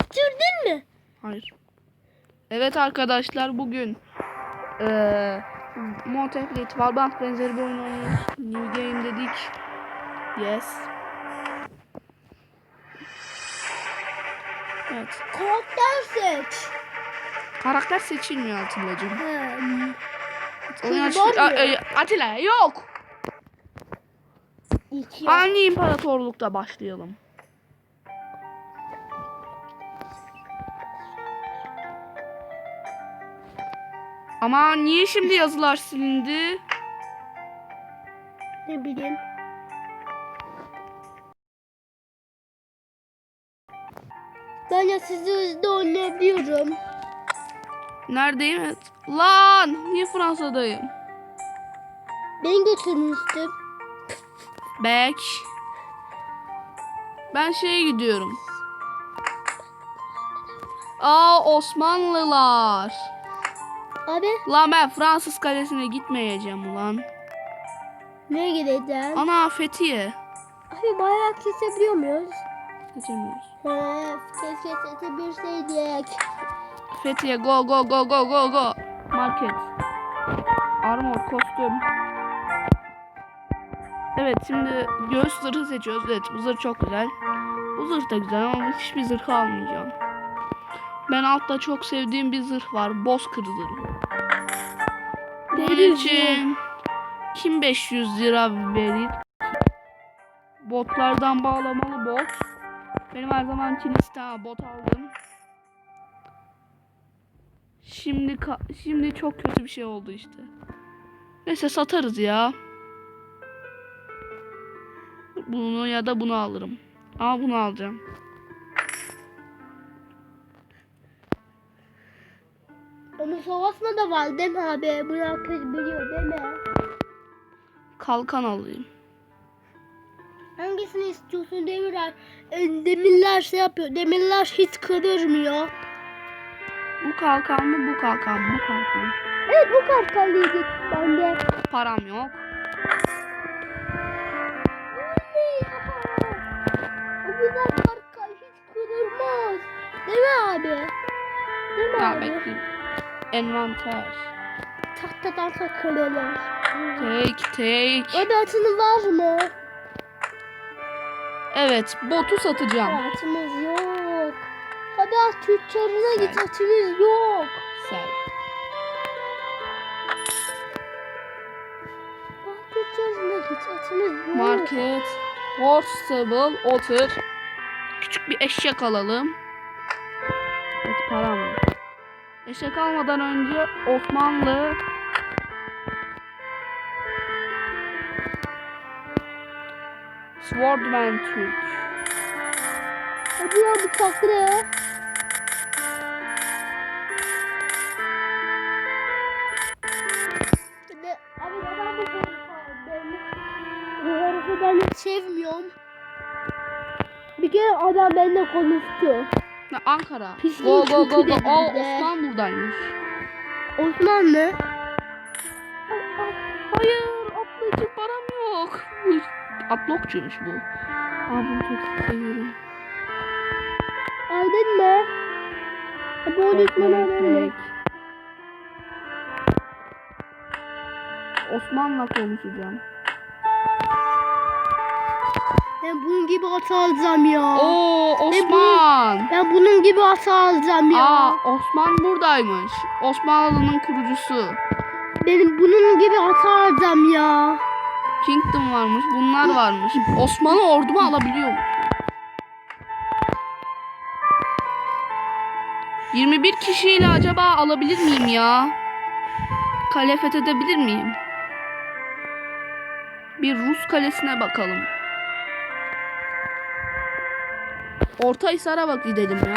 bitirdin mi? Hayır. Evet arkadaşlar bugün eee Monteplet Valbant benzeri bir oyun oynuyoruz. New game dedik. Yes. Evet. Karakter seç. Karakter seçilmiyor Atilla'cığım. Oyun Kız açtı. var mı? A- e, Atilla yok. İki. Hangi imparatorlukta başlayalım? Ama niye şimdi yazılar silindi? Ne bileyim. Ben ya sizi hızlı oynayabiliyorum. Neredeyim? Evet. Lan! Niye Fransa'dayım? Ben götürmüştüm. Back. Ben şeye gidiyorum. Aa Osmanlılar. Abi Lan ben Fransız kalesine gitmeyeceğim ulan. nereye gideceğim? Ana Fethiye. Abi bayrak kesebiliyor muyuz? Geçemiyoruz. He, keşke kesebilseydik. Fethiye go go go go go go. Market. Armor kostüm. Evet şimdi göğüs zırhı seçiyoruz. Evet bu zırh çok güzel. Bu zırh da güzel ama hiçbir zırh almayacağım. Ben altta çok sevdiğim bir zırh var. Bozkır zırhı. Bunun için kim 500 lira verir? Botlardan bağlamalı bot. Benim her zaman kiliste bot aldım. Şimdi şimdi çok kötü bir şey oldu işte. Neyse satarız ya. Bunu ya da bunu alırım. Ama bunu alacağım. Savaşma da var değil mi abi? Bunu herkes biliyor değil mi? Kalkan alayım. Hangisini istiyorsun demirler? E, demirler şey yapıyor. Demirler hiç kırılmıyor. Bu kalkan mı bu kalkan mı bu kalkan. Evet bu kartalıydı bende. Param yok. O güzel kartal hiç kırılmaz. Değil mi abi? Değil mi Ya abi? Envanter. Tahtadan. Take take. Abi atını var mı? Evet botu satacağım. Atımız yok. Abi at tüccarına git atımız yok. Sen. At tüccarına git atımız yok. Market. Horse stable. Otter. Küçük bir eşek alalım. Eşek almadan önce Osmanlı Swordman Türk. Hadi ya bıçaklı. Herifi ben sevmiyorum. Bir kere adam benimle konuştu. Ha, Ankara. Go go go go. dedi Aa bir de. Osman buradaymış. Osmanlı. Hayır atlayıcı param yok. Bu atlokçuymuş bu. Aa bunu çok seviyorum. Aldın mı? Abi o düşmanı aldın mı? Osman'la konuşacağım. Ben bunun gibi at alacağım ya. Oo Osman. Ben bunun gibi at alacağım ya. Aa Osman buradaymış. Osmanlı'nın kurucusu. Benim bunun gibi at alacağım ya. Kingdom varmış. Bunlar varmış. Osmanlı ordumu alabiliyormuş. 21 kişiyle acaba alabilir miyim ya? Kale fethedebilir miyim? Bir Rus kalesine bakalım. Orta Hisar'a bak gidelim ya.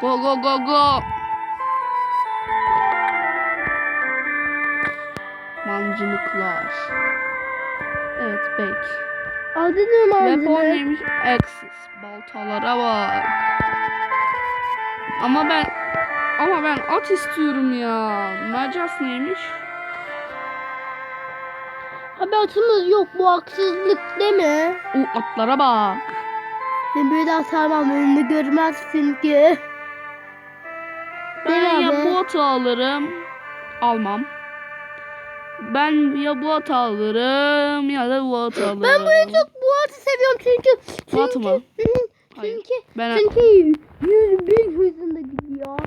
Go go go go. Mancınıklar. Evet bek. Aldın mı Weapon aldın? neymiş? Axis. Baltalara bak. Ama ben ama ben at istiyorum ya. Mercas neymiş? Abi atımız yok bu haksızlık değil mi? O atlara bak. Ben böyle atamam önünü görmezsin ki. Ben Değil ya abi. bu atı alırım. Almam. Ben ya bu atı alırım ya da bu atı alırım. Ben böyle çok bu atı seviyorum çünkü. çünkü Bu atı mı? Hayır. Çünkü, Ben- çünkü 100 bin hızında gidiyor.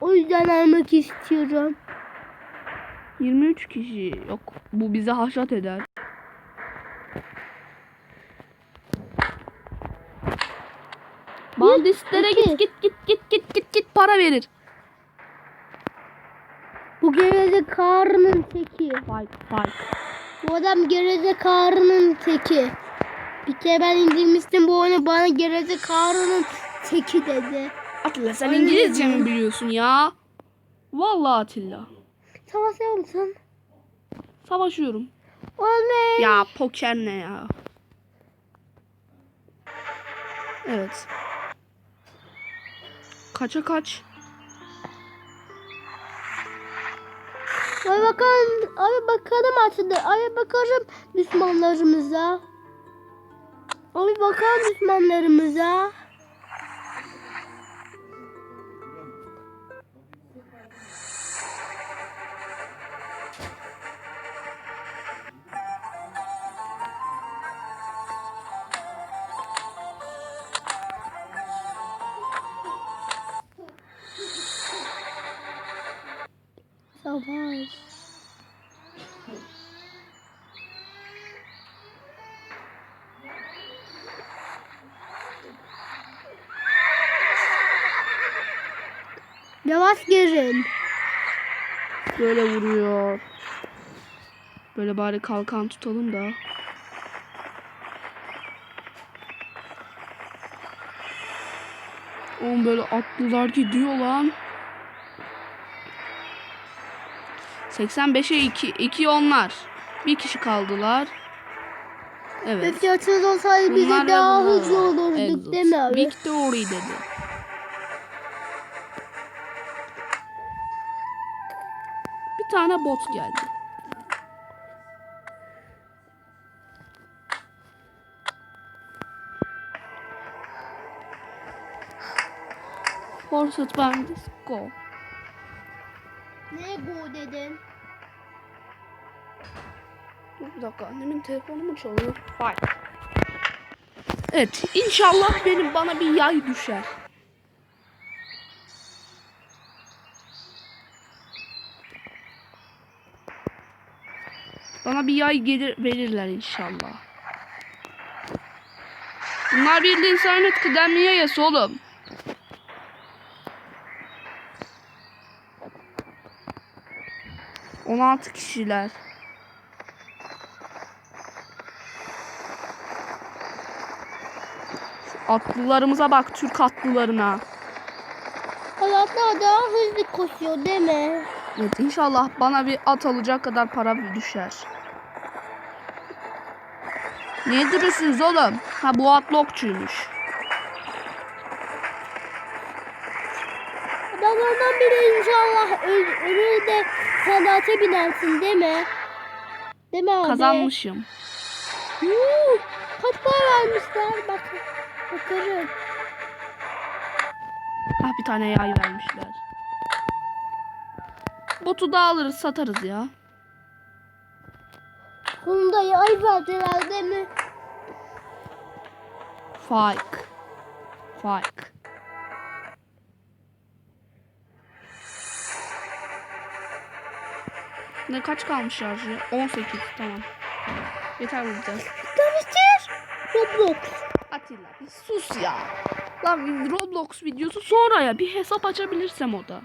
O yüzden almak istiyorum. 23 kişi. Yok bu bize haşat eder. Bandistlere iki. git git git git git git git para verir. Bu gerizekalı'nın teki. Fight fight. Bu adam gerizekalı'nın teki. Bir kere ben indirmiştim bu oyunu bana gerizekalı'nın teki dedi. Atilla sen Öyle İngilizce mi biliyorsun ya? Vallahi Atilla. Savaşıyor musun? Savaşıyorum. Oley. Ya poker ne ya? Evet. Kaça kaç? Ay bakalım, ay bakalım aslında. Ay bakalım düşmanlarımıza. Ay bakalım düşmanlarımıza. Savaş. Yavaş gelin. Böyle vuruyor. Böyle bari kalkan tutalım da. Oğlum böyle atlılar gidiyor lan. 85'e 2. 2 onlar. Bir kişi kaldılar. Evet. Öfkatınız olsaydı bize Bunlar daha hızlı olurduk Exit. değil mi abi? Victory dedi. Bir tane bot geldi. Forset Bandits Go. Ne bu dedin? Dur bir dakika annemin telefonu mu çalıyor? Hayır. Evet inşallah benim bana bir yay düşer. Bana bir yay gelir verirler inşallah. Bunlar bildiğin internet kıdemli yayası oğlum. On altı kişiler. Atlılarımıza bak Türk atlılarına. Halatlar daha hızlı koşuyor değil mi? Evet inşallah bana bir at alacak kadar para düşer. Niye duruyorsunuz oğlum? Ha bu at lokçuymuş. Adamlardan biri inşallah öl- ölür de sanata binersin değil mi? Değil mi abi? Kazanmışım. Huu, kaç para vermişler? Bak, bakarım. Ha bir tane yay vermişler. Botu da alırız satarız ya. Sonunda yay verdiler değil mi? Fike. Fike. Ne kaç kalmış şarjı? 18 tamam. Yeter bu bize. Demiştir. Roblox. Atilla bir sus ya. Lan bir Roblox videosu sonra ya bir hesap açabilirsem o da.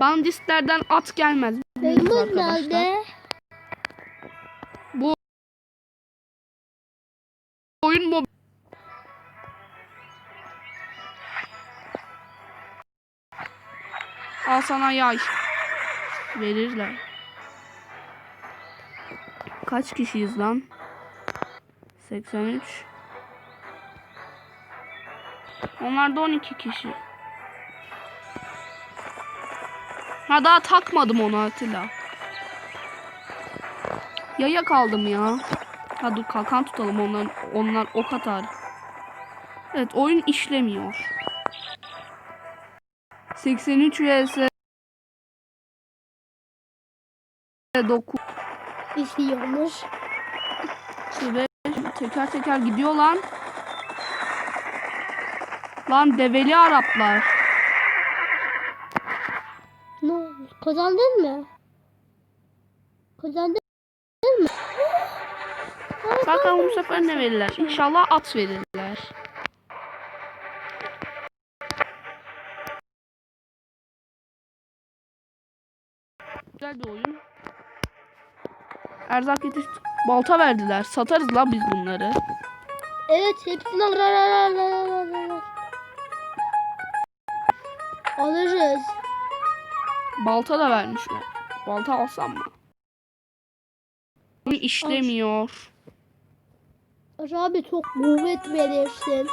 Bandistlerden at gelmez. arkadaşlar. nerede? Bu oyun mob Al sana yay. Verirler. Kaç kişiyiz lan? 83. Onlar da 12 kişi. Ha daha takmadım onu Atilla. Yaya kaldım ya. Ha dur kalkan tutalım onlar onlar ok atar. Evet oyun işlemiyor. 83 vs 9 İşliyormuş. ve teker teker gidiyor lan. Lan develi Araplar. Ne olmuş? Kazandın mı? Kazandın mı? Bakalım bu sefer ne verirler? İnşallah at verirler. Erzak yetiş... Balta verdiler. Satarız lan biz bunları. Evet hepsini al- al- al- al- al- al- al- al. Alırız. Balta da vermişler. Balta alsam mı? Oyun işlemiyor. Abi çok kuvvet verirsin.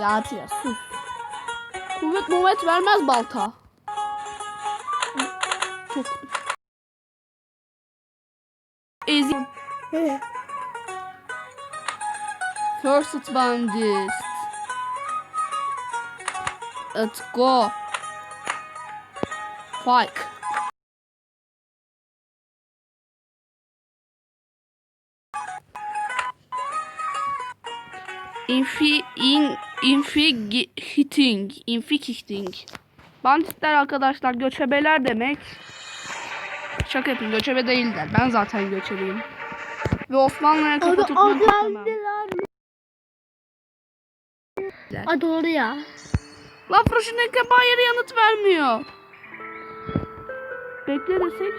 Ya Atilla sus. Kuvvet kuvvet vermez balta. Çok. First Bandist. Let's go. Fight. Infi in infi hitting infi hitting. Banditler arkadaşlar göçebeler demek. Şaka yapın göçebe değiller. Ben zaten göçebeyim. Ve Osmanlı'ya Abi kafa tutmam istemem. Aa doğru ya. Lan Froş'un Kebayer'e yanıt vermiyor. Bekle desek.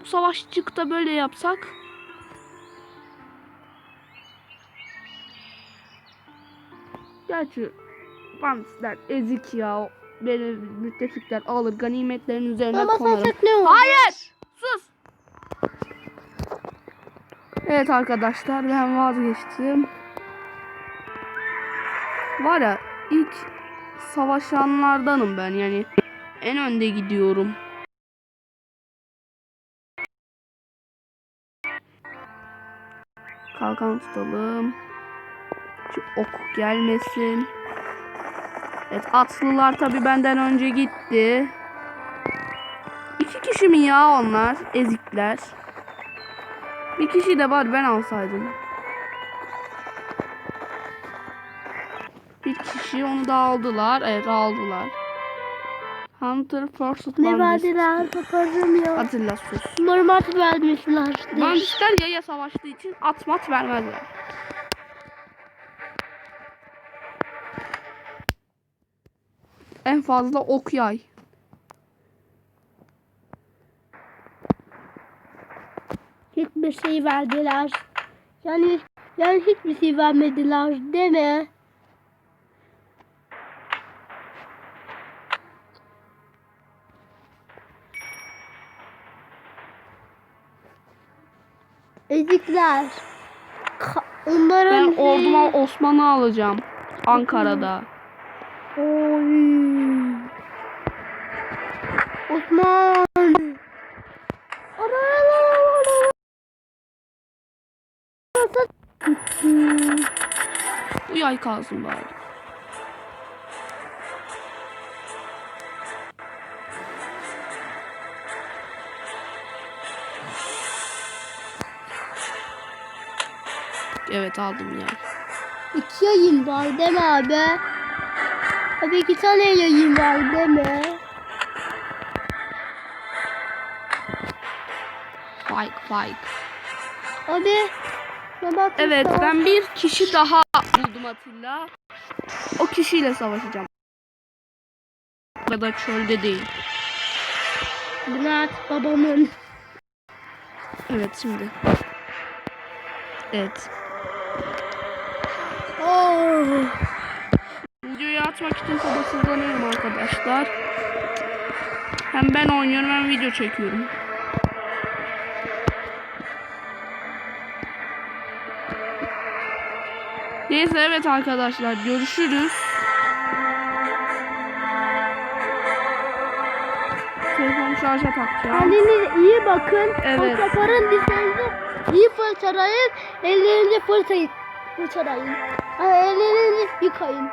Bu savaşçıkta böyle yapsak. Gerçi Banditler ezik ya. Beni müttefikler alır ganimetlerin üzerine Ama oldu? Hayır! Sus! Evet arkadaşlar ben vazgeçtim. Var ya ilk savaşanlardanım ben yani. En önde gidiyorum. Kalkan tutalım. Şu ok gelmesin. Evet atlılar tabi benden önce gitti. İki kişi mi ya onlar? Ezikler. Bir kişi de var ben alsaydım. Bir kişi onu da aldılar. Evet aldılar. Hunter First Ne verdiler ya. Atilla sus. Normal vermişler. Banditler yaya savaştığı için at mat vermezler. En fazla ok yay. Hiçbir şey verdiler. Yani yani hiçbir şey vermediler mi? Ezikler. Ka- onların Ben orduma Osman'ı alacağım. Ankara'da. Oy. Osman. Yay kalsın bari. Evet aldım ya. İki yayın var değil mi abi? Abi iki tane yayın var değil mi? Fike fike. Abi. Evet ben bir kişi daha buldum Atilla. O kişiyle savaşacağım. Ya da çölde değil. Bülent babamın. Evet şimdi. Evet. Oh. Videoyu atmak için sabırsızlanıyorum arkadaşlar. Hem ben oynuyorum hem video çekiyorum. Neyse evet arkadaşlar görüşürüz. Telefonu şarja takacağım. Kendinize iyi bakın. Evet. Kaparın dişlerinizi İyi fırçalayın. Ellerinizi fırçayın. Fırçalayın. Ay, Ellerinizi yıkayın.